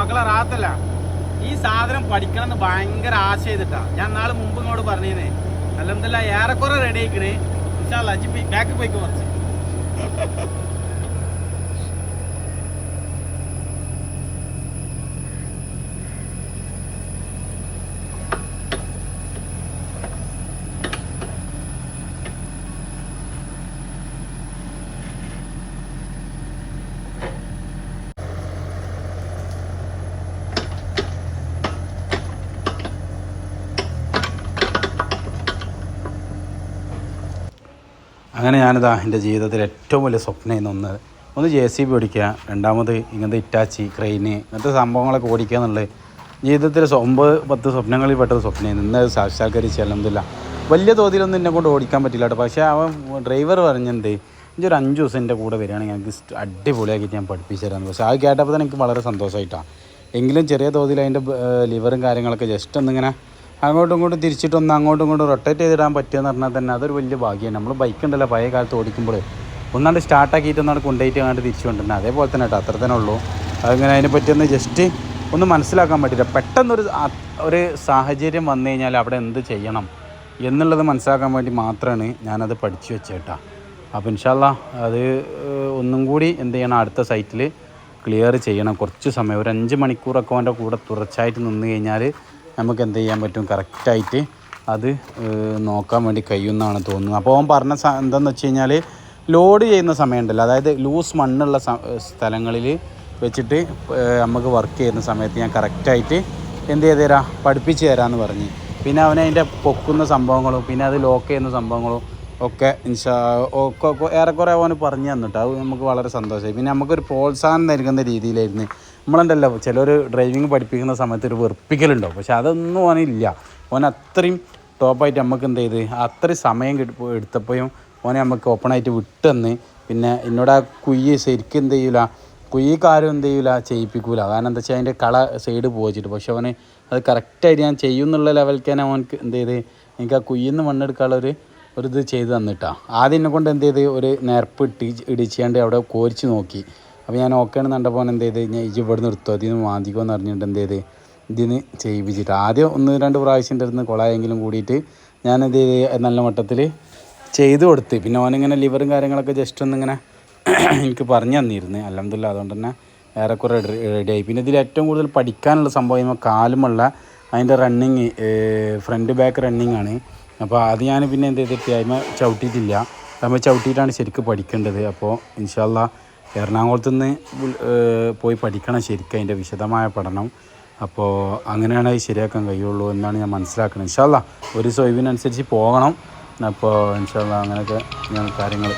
മക്കളെ റാത്തല്ല. ഈ സാധനം പഠിക്കണം എന്ന് ഭയങ്കര ആശ ചെയ്തിട്ടാ ഞാൻ നാളെ മുമ്പ് ഇങ്ങോട്ട് പറഞ്ഞേനെ അല്ലെന്തല്ല ഏറെക്കുറെ റെഡി ആയിക്കണേ. ബാക്ക് പോയിക്ക് കുറച്ച്. അങ്ങനെ ഞാനിതാ എന്റെ ജീവിതത്തിൽ ഏറ്റവും വലിയ സ്വപ്നം ഒന്ന് ഒന്ന് ജെ സി ബി ഓടിക്കുക രണ്ടാമത് ഇങ്ങനത്തെ ഇറ്റാച്ചി ക്രെയിന് ഇങ്ങനത്തെ സംഭവങ്ങളൊക്കെ ഓടിക്കുക എന്നുള്ളത് ജീവിതത്തിൽ ഒമ്പത് പത്ത് സ്വപ്നങ്ങളിൽ പെട്ടത് സ്വപ്നം ഇന്ന്. സാക്ഷാത്കരിച്ച് വലിയ തോതിലൊന്നും എന്നെ കൊണ്ട് ഓടിക്കാൻ പറ്റില്ല കേട്ടോ. പക്ഷേ അവൻ ഡ്രൈവർ പറഞ്ഞെന്ത് ഇഞ്ചി ഒരു അഞ്ച് ദിവസം എന്റെ കൂടെ വരികയാണെങ്കിൽ എനിക്ക് അടിപൊളിയാക്കിയിട്ട് ഞാൻ പഠിപ്പിച്ചു തരാമെന്ന് പക്ഷേ അത് കേട്ടപ്പോൾ തന്നെ എനിക്ക് വളരെ സന്തോഷമായിട്ടാണ്. എങ്കിലും ചെറിയ തോതിൽ അതിന്റെ ലിവറും കാര്യങ്ങളൊക്കെ ജസ്റ്റ് ഒന്നിങ്ങനെ അങ്ങോട്ടും ഇങ്ങോട്ടും തിരിച്ചിട്ടൊന്ന് അങ്ങോട്ടും ഇങ്ങോട്ടും റൊട്ടേറ്റ് ചെയ്തിടാൻ പറ്റുമെന്ന് പറഞ്ഞാൽ തന്നെ അതൊരു വലിയ ഭാഗ്യമാണ്. നമ്മൾ ബൈക്ക് ഉണ്ടല്ലോ പഴയ കാലത്ത് ഓടിക്കുമ്പോൾ. ഒന്നാണ്ട് സ്റ്റാർട്ടാക്കിയിട്ട് ഒന്നാണ് കൊണ്ടുപോയിട്ട് അങ്ങോട്ട് തിരിച്ചു കൊണ്ടുവരുന്നത്. അതേപോലെ തന്നെ കേട്ടോ അത്ര തന്നെ ഉള്ളൂ. അതിങ്ങനെ അതിനെ പറ്റിയൊന്ന് ജസ്റ്റ് ഒന്ന് മനസ്സിലാക്കാൻ പറ്റില്ല. പെട്ടെന്നൊരു ഒരു സാഹചര്യം വന്നു കഴിഞ്ഞാൽ അവിടെ എന്ത് ചെയ്യണം എന്നുള്ളത് മനസ്സിലാക്കാൻ വേണ്ടി മാത്രമാണ് ഞാനത് പഠിച്ചു വെച്ചേട്ടാ. അപ്പോൾ ഇൻഷാല്ല അത് ഒന്നും കൂടി എന്ത് ചെയ്യണം അടുത്ത സൈറ്റിൽ ക്ലിയർ ചെയ്യണം. കുറച്ച് സമയം ഒരു അഞ്ച് മണിക്കൂറൊക്കെ അവന്റെ കൂടെ തുടർച്ചയായിട്ട് നിന്ന് കഴിഞ്ഞാൽ നമുക്ക് എന്ത് ചെയ്യാൻ പറ്റും? കറക്റ്റായിട്ട് അത് നോക്കാൻ വേണ്ടി കഴിയുമെന്നാണ് തോന്നുന്നത്. അപ്പോൾ അവൻ പറഞ്ഞ എന്താണെന്ന് വെച്ച് കഴിഞ്ഞാൽ ലോഡ് ചെയ്യുന്ന സമയമുണ്ടല്ലോ. അതായത് ലൂസ് മണ്ണുള്ള സ്ഥലങ്ങളിൽ വെച്ചിട്ട് നമുക്ക് വർക്ക് ചെയ്യുന്ന സമയത്ത് ഞാൻ കറക്റ്റായിട്ട് എന്ത് ചെയ്ത് തരാം? പഠിപ്പിച്ച് തരാമെന്ന് പറഞ്ഞ്. പിന്നെ അവനെ അതിന്റെ പൊക്കുന്ന സംഭവങ്ങളും പിന്നെ അത് ലോക്ക് ചെയ്യുന്ന സംഭവങ്ങളും ഒക്കെ ഇൻഷാ ഒക്കെ ഏറെക്കുറെ അവന് പറഞ്ഞു തന്നിട്ട് അത് നമുക്ക് വളരെ സന്തോഷമായി. പിന്നെ നമുക്കൊരു പ്രോത്സാഹനം നൽകുന്ന രീതിയിലായിരുന്നു നമ്മളുണ്ടല്ലോ ചിലർ ഡ്രൈവിംഗ് പഠിപ്പിക്കുന്ന സമയത്ത് ഒരു വെറുപ്പിക്കലുണ്ടാവും. പക്ഷെ അതൊന്നും ഓനില്ല ഓൻ അത്രയും ടോപ്പായിട്ട് നമുക്ക് എന്ത് ചെയ്ത് അത്രയും സമയം എടുത്തപ്പോഴും ഓനെ നമുക്ക് ഓപ്പണായിട്ട് വിട്ടെന്ന് പിന്നെ എന്നോട് ആ കുയ്യ് ശരിക്കും എന്ത് ചെയ്യൂല കാര്യം എന്ത് ചെയ്യൂല ചെയ്യിപ്പിക്കൂല. കാരണം എന്താ വെച്ചാൽ അതിന്റെ കള സൈഡ് പോയിച്ചിട്ട് പക്ഷെ അവന് അത് കറക്റ്റായിട്ട് ഞാൻ ചെയ്യും എന്നുള്ള ലെവലിലേക്ക് തന്നെ അവനക്ക് എന്ത് ചെയ്ത് എനിക്ക് ആ കുയ്യിൽ മണ്ണെടുക്കാനുള്ള ഒരു ഒരു ഇത് ചെയ്ത് തന്നിട്ടാണ് ആദ്യം എന്നെ കൊണ്ട് എന്ത് ചെയ്ത് ഒരു നേർപ്പ് ഇട്ടി ഇടിച്ചാണ്ട് അവിടെ കോരിച്ച് നോക്കി. അപ്പോൾ ഞാൻ ഓക്കെ ആണെന്ന് കണ്ടപ്പോൾ എന്ത് ചെയ്ത്? ഞാൻ ഇജ്ജ് ഇവിടെ നിർത്തും അതിൽ നിന്ന് മാന്തിക്കോ എന്ന് പറഞ്ഞിട്ട് എന്ത് ചെയ്ത്? ഇതിന് ചെയ്യിപ്പിച്ചിട്ട് ആദ്യം ഒന്ന് രണ്ട് പ്രാവശ്യം അടുത്ത് കൊളായെങ്കിലും കൂടിയിട്ട് ഞാൻ എന്ത് ചെയ്ത്? നല്ല മട്ടത്തിൽ ചെയ്തു കൊടുത്ത്. പിന്നെ ഓനിങ്ങനെ ലിവറും കാര്യങ്ങളൊക്കെ ജസ്റ്റ് ഒന്നിങ്ങനെ എനിക്ക് പറഞ്ഞു തന്നിരുന്നു. അലഹമില്ല അതുകൊണ്ട് തന്നെ ഏറെക്കുറെ റെഡിയായി പിന്നെ ഇതിൽ ഏറ്റവും കൂടുതൽ പഠിക്കാനുള്ള സംഭവം കാലുമുള്ള അതിന്റെ റണ്ണിങ് ഫ്രണ്ട് ബാക്ക് റണ്ണിങ് ആണ്. അപ്പോൾ അത് ഞാൻ പിന്നെ എന്ത് ചെയ്തിട്ട് അതിമ ചവിട്ടിയിട്ടില്ല. അതിമ ചവിട്ടിയിട്ടാണ് ശരിക്കും പഠിക്കേണ്ടത്. അപ്പോൾ ഇൻഷാല്ല എറണാകുളത്ത് നിന്ന് പോയി പഠിക്കണം ശരിക്കും അതിന്റെ വിശദമായ പഠനം. അപ്പോൾ അങ്ങനെയാണ് അത് ശരിയാക്കാൻ കഴിയുള്ളൂ എന്നാണ് ഞാൻ മനസ്സിലാക്കുന്നത് ഇൻഷാല്ല ഒരു സൊയ്വിനനുസരിച്ച് പോകണം. അപ്പോൾ ഇൻഷാല്ല അങ്ങനെയൊക്കെ ഞാൻ കാര്യങ്ങൾ